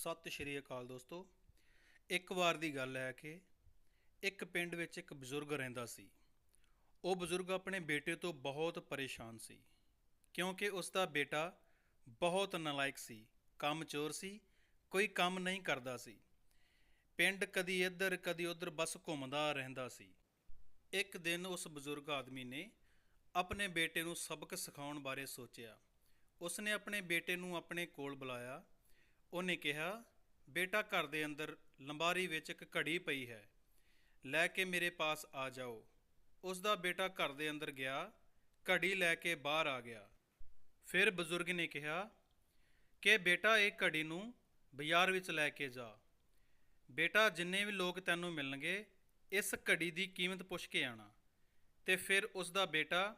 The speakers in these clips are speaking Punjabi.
ਸਤਿ ਸ਼੍ਰੀ ਅਕਾਲ ਦੋਸਤੋ। ਇੱਕ ਵਾਰ ਦੀ ਗੱਲ ਹੈ ਕਿ ਇੱਕ ਪਿੰਡ ਵਿੱਚ ਇੱਕ ਬਜ਼ੁਰਗ ਰਹਿੰਦਾ ਸੀ। ਉਹ ਬਜ਼ੁਰਗ ਆਪਣੇ ਬੇਟੇ ਤੋਂ ਬਹੁਤ ਪਰੇਸ਼ਾਨ ਸੀ, ਕਿਉਂਕਿ ਉਸ ਦਾ ਬੇਟਾ ਬਹੁਤ ਨਲਾਇਕ ਸੀ, ਕੰਮ ਚੋਰ ਸੀ, ਕੋਈ ਕੰਮ ਨਹੀਂ ਕਰਦਾ ਸੀ। ਪਿੰਡ ਕਦੀ ਇੱਧਰ, ਕਦੀ ਉੱਧਰ ਬਸ ਘੁੰਮਦਾ ਰਹਿੰਦਾ ਸੀ। ਇੱਕ ਦਿਨ ਉਸ ਬਜ਼ੁਰਗ ਆਦਮੀ ਨੇ ਆਪਣੇ ਬੇਟੇ ਨੂੰ ਸਬਕ ਸਿਖਾਉਣ ਬਾਰੇ ਸੋਚਿਆ। ਉਸਨੇ ਆਪਣੇ ਬੇਟੇ ਨੂੰ ਆਪਣੇ ਕੋਲ ਬੁਲਾਇਆ ਉਹਨੇ ਕਿਹਾ, ਬੇਟਾ, ਘਰ ਦੇ ਅੰਦਰ ਲੰਬਾਰੀ ਵਿੱਚ ਇੱਕ ਘੜੀ ਪਈ ਹੈ। ਲੈ ਕੇ ਮੇਰੇ ਪਾਸ ਆ ਜਾਓ। ਉਸ ਦਾ ਬੇਟਾ ਘਰ ਦੇ ਅੰਦਰ ਗਿਆ, ਘੜੀ ਲੈ ਕੇ ਬਾਹਰ ਆ ਗਿਆ। ਫਿਰ ਬਜ਼ੁਰਗ ਨੇ ਕਿਹਾ, ਕਿ ਬੇਟਾ, ਇਹ ਘੜੀ ਨੂੰ ਬਾਜ਼ਾਰ ਵਿੱਚ ਲੈ ਕੇ ਜਾ। ਬੇਟਾ, ਜਿੰਨੇ ਵੀ ਲੋਕ ਤੈਨੂੰ ਮਿਲਣਗੇ, ਇਸ ਘੜੀ ਦੀ ਕੀਮਤ ਪੁੱਛ ਕੇ ਆਣਾ। ਤੇ ਫਿਰ ਉਸ ਦਾ ਬੇਟਾ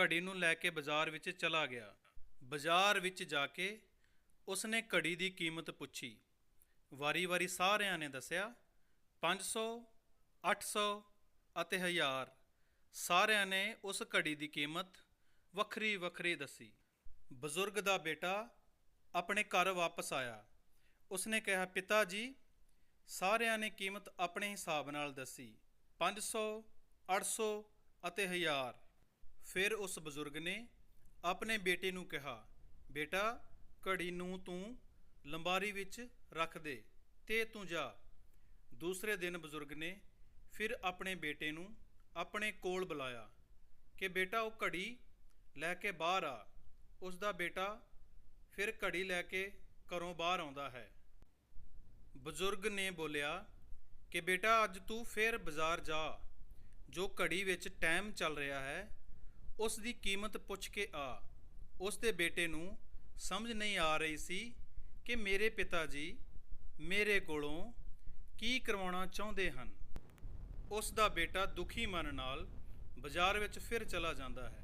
ਘੜੀ ਨੂੰ ਲੈ ਕੇ ਬਾਜ਼ਾਰ ਵਿੱਚ ਚਲਾ ਗਿਆ। ਬਾਜ਼ਾਰ ਵਿੱਚ ਜਾ ਕੇ ਉਸਨੇ ਘੜੀ ਦੀ ਕੀਮਤ ਪੁੱਛੀ। ਵਾਰੀ-ਵਾਰੀ ਸਾਰਿਆਂ ਨੇ ਦੱਸਿਆ 500 800 ਅਤੇ 1000 ਸਾਰਿਆਂ ਨੇ ਉਸ ਘੜੀ ਦੀ ਕੀਮਤ ਵੱਖਰੀ ਵੱਖਰੀ ਦੱਸੀ। ਬਜ਼ੁਰਗ ਦਾ ਬੇਟਾ ਆਪਣੇ ਘਰ ਵਾਪਸ ਆਇਆ। ਉਸਨੇ ਕਿਹਾ, ਪਿਤਾ ਜੀ, ਸਾਰਿਆਂ ਨੇ ਕੀਮਤ ਆਪਣੇ ਹਿਸਾਬ ਨਾਲ ਦੱਸੀ 500 800 ਅਤੇ 1000 ਫਿਰ ਉਸ ਬਜ਼ੁਰਗ ਨੇ ਆਪਣੇ ਬੇਟੇ ਨੂੰ ਕਿਹਾ, ਬੇਟਾ ਘੜੀ ਨੂੰ ਤੂੰ ਲੰਬਾਰੀ ਵਿੱਚ ਰੱਖ ਦੇ, ਤੇ ਤੂੰ ਜਾ। ਦੂਸਰੇ ਦਿਨ ਬਜ਼ੁਰਗ ਨੇ ਫਿਰ ਆਪਣੇ ਬੇਟੇ ਨੂੰ ਆਪਣੇ ਕੋਲ ਬੁਲਾਇਆ ਕਿ ਬੇਟਾ, ਉਹ ਘੜੀ ਲੈ ਕੇ ਬਾਹਰ ਆ। ਉਸ ਦਾ ਬੇਟਾ ਫਿਰ ਘੜੀ ਲੈ ਕੇ ਘਰੋਂ ਬਾਹਰ ਆਉਂਦਾ ਹੈ। ਬਜ਼ੁਰਗ ਨੇ ਬੋਲਿਆ ਕਿ ਬੇਟਾ, ਅੱਜ ਤੂੰ ਫਿਰ ਬਾਜ਼ਾਰ ਜਾ। ਜੋ ਘੜੀ ਵਿੱਚ ਟਾਈਮ ਚੱਲ ਰਿਹਾ ਹੈ, ਉਸ ਦੀ ਕੀਮਤ ਪੁੱਛ ਕੇ ਆ। ਉਸ ਦੇ ਬੇਟੇ ਨੂੰ ਸਮਝ ਨਹੀਂ ਆ ਰਹੀ ਸੀ ਕਿ ਮੇਰੇ ਪਿਤਾ ਜੀ ਮੇਰੇ ਕੋਲੋਂ ਕੀ ਕਰਵਾਉਣਾ ਚਾਹੁੰਦੇ ਹਨ। ਉਸ ਦਾ ਬੇਟਾ ਦੁਖੀ ਮਨ ਨਾਲ ਬਾਜ਼ਾਰ ਵਿੱਚ ਫਿਰ ਚਲਾ ਜਾਂਦਾ ਹੈ।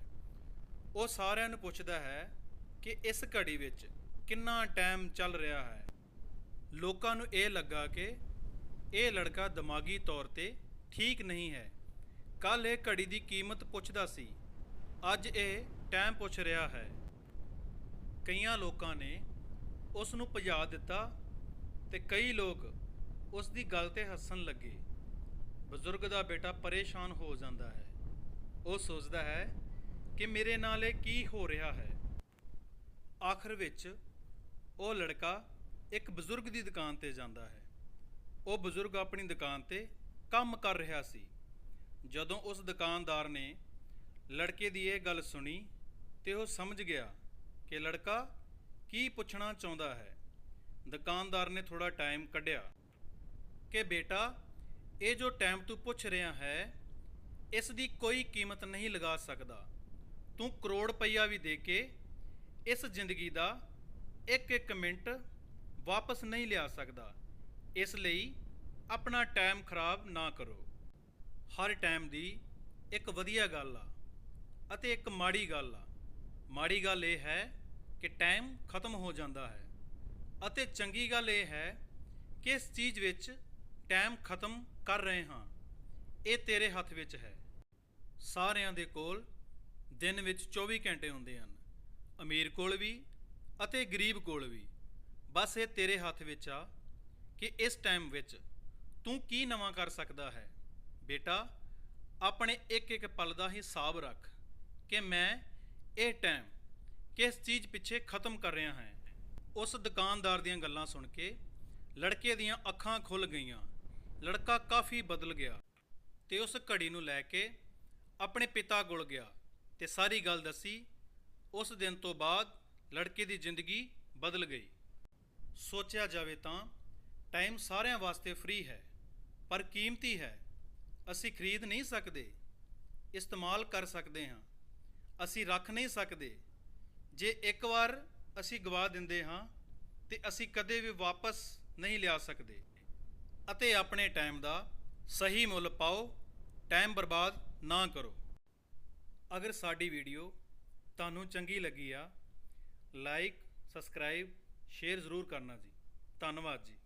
ਉਹ ਸਾਰਿਆਂ ਨੂੰ ਪੁੱਛਦਾ ਹੈ ਕਿ ਇਸ ਘੜੀ ਵਿੱਚ ਕਿੰਨਾ ਟਾਈਮ ਚੱਲ ਰਿਹਾ ਹੈ। ਲੋਕਾਂ ਨੂੰ ਇਹ ਲੱਗਾ ਕਿ ਇਹ ਲੜਕਾ ਦਿਮਾਗੀ ਤੌਰ ਤੇ ਠੀਕ ਨਹੀਂ ਹੈ। ਕੱਲ ਇਹ ਘੜੀ ਦੀ ਕੀਮਤ ਪੁੱਛਦਾ ਸੀ। ਅੱਜ ਇਹ ਟਾਈਮ ਪੁੱਛ ਰਿਹਾ ਹੈ। ਕਈਆਂ ਲੋਕਾਂ ਨੇ ਉਸ ਨੂੰ ਭਜਾ ਦਿੱਤਾ ਤੇ ਕਈ ਲੋਕ ਉਸ ਦੀ ਗੱਲ ਤੇ ਹੱਸਣ ਲੱਗੇ। ਬਜ਼ੁਰਗ ਦਾ ਬੇਟਾ ਪਰੇਸ਼ਾਨ ਹੋ ਜਾਂਦਾ ਹੈ। ਉਹ ਸੋਚਦਾ ਹੈ ਕਿ ਮੇਰੇ ਨਾਲ ਇਹ ਕੀ ਹੋ ਰਿਹਾ ਹੈ। ਆਖਰ ਵਿੱਚ ਉਹ ਲੜਕਾ ਇੱਕ ਬਜ਼ੁਰਗ ਦੀ ਦੁਕਾਨ ਤੇ ਜਾਂਦਾ ਹੈ। ਉਹ ਬਜ਼ੁਰਗ ਆਪਣੀ ਦੁਕਾਨ ਤੇ ਕੰਮ ਕਰ ਰਿਹਾ ਸੀ। ਜਦੋਂ ਉਸ ਦੁਕਾਨਦਾਰ ਨੇ ਲੜਕੇ ਦੀ ਇਹ ਗੱਲ ਸੁਣੀ ਤੇ ਉਹ ਸਮਝ ਗਿਆ ਕਿ ਲੜਕਾ ਕੀ ਪੁੱਛਣਾ ਚਾਹੁੰਦਾ ਹੈ? ਦੁਕਾਨਦਾਰ ਨੇ ਥੋੜਾ ਟਾਈਮ ਕੱਢਿਆ। ਕਿ ਬੇਟਾ, ਇਹ ਜੋ ਟਾਈਮ ਤੂੰ ਪੁੱਛ ਰਿਹਾ ਹੈ, ਇਸ ਦੀ ਕੋਈ ਕੀਮਤ ਨਹੀਂ ਲਗਾ ਸਕਦਾ। ਤੂੰ ਕਰੋੜ ਰੁਪਈਆ ਵੀ ਦੇ ਕੇ ਇਸ ਜ਼ਿੰਦਗੀ ਦਾ ਇੱਕ ਇੱਕ ਮਿੰਟ ਵਾਪਸ ਨਹੀਂ ਲਿਆ ਸਕਦਾ। ਇਸ ਲਈ ਆਪਣਾ ਟਾਈਮ ਖਰਾਬ ਨਾ ਕਰੋ। ਹਰ ਟਾਈਮ ਦੀ ਇੱਕ ਵਧੀਆ ਗੱਲ ਆ ਅਤੇ ਇੱਕ ਮਾੜੀ ਗੱਲ ਆ। ਮਾੜੀ ਗੱਲ ਇਹ ਹੈ ਕਿ ਟਾਈਮ ਖਤਮ ਹੋ ਜਾਂਦਾ ਹੈ ਅਤੇ ਚੰਗੀ ਗੱਲ ਇਹ ਹੈ ਕਿ ਇਸ ਚੀਜ਼ ਵਿੱਚ ਟਾਈਮ ਖਤਮ ਕਰ ਰਹੇ ਹਾਂ। ਇਹ ਤੇਰੇ ਹੱਥ ਵਿੱਚ ਹੈ। ਸਾਰਿਆਂ ਦੇ ਕੋਲ ਦਿਨ ਵਿੱਚ 24 ਘੰਟੇ ਹੁੰਦੇ ਹਨ। ਅਮੀਰ ਕੋਲ ਵੀ ਅਤੇ ਗਰੀਬ ਕੋਲ ਵੀ। ਬਸ ਇਹ ਤੇਰੇ ਹੱਥ ਵਿੱਚ ਆ ਕਿ ਇਸ ਟਾਈਮ ਵਿੱਚ ਤੂੰ ਕੀ ਨਵਾਂ ਕਰ ਸਕਦਾ ਹੈ? ਬੇਟਾ, ਆਪਣੇ ਇੱਕ ਇੱਕ ਪਲ ਦਾ ਹਿਸਾਬ ਰੱਖ ਕਿ ਮੈਂ ਇਹ ਟਾਈਮ ਕਿਸ ਚੀਜ਼ ਪਿੱਛੇ ਖਤਮ ਕਰ ਰਿਹਾ ਹੈ? ਉਸ ਦੁਕਾਨਦਾਰ ਦੀਆਂ ਗੱਲਾਂ ਸੁਣ ਕੇ ਲੜਕੇ ਦੀਆਂ ਅੱਖਾਂ ਖੁੱਲ ਗਈਆਂ। ਲੜਕਾ ਕਾਫੀ ਬਦਲ ਗਿਆ ਤੇ ਉਸ ਘੜੀ ਨੂੰ ਲੈ ਕੇ ਆਪਣੇ ਪਿਤਾ ਕੋਲ ਗਿਆ ਤੇ ਸਾਰੀ ਗੱਲ ਦੱਸੀ। ਉਸ ਦਿਨ ਤੋਂ ਬਾਅਦ ਲੜਕੇ ਦੀ ਜ਼ਿੰਦਗੀ ਬਦਲ ਗਈ। ਸੋਚਿਆ ਜਾਵੇ ਤਾਂ ਟਾਈਮ ਸਾਰਿਆਂ ਵਾਸਤੇ ਫ੍ਰੀ ਹੈ, ਪਰ ਕੀਮਤੀ ਹੈ। ਅਸੀਂ ਖਰੀਦ ਨਹੀਂ ਸਕਦੇ, ਇਸਤੇਮਾਲ ਕਰ ਸਕਦੇ ਹਾਂ। ਅਸੀਂ ਰੱਖ ਨਹੀਂ ਸਕਦੇ। ਜੇ ਇੱਕ ਵਾਰ ਅਸੀਂ ਗਵਾ ਦਿੰਦੇ ਹਾਂ, ਤੇ ਅਸੀਂ ਕਦੇ ਵੀ ਵਾਪਸ ਨਹੀਂ ਲਿਆ ਸਕਦੇ। ਅਤੇ ਆਪਣੇ ਟਾਈਮ ਦਾ ਸਹੀ ਮੁੱਲ ਪਾਓ, ਟਾਈਮ ਬਰਬਾਦ ਨਾ ਕਰੋ। ਅਗਰ ਸਾਡੀ ਵੀਡੀਓ ਤੁਹਾਨੂੰ ਚੰਗੀ ਲੱਗੀ ਆ, ਲਾਈਕ, ਸਬਸਕ੍ਰਾਈਬ, ਸ਼ੇਅਰ ਜ਼ਰੂਰ ਕਰਨਾ ਜੀ। ਧੰਨਵਾਦ ਜੀ।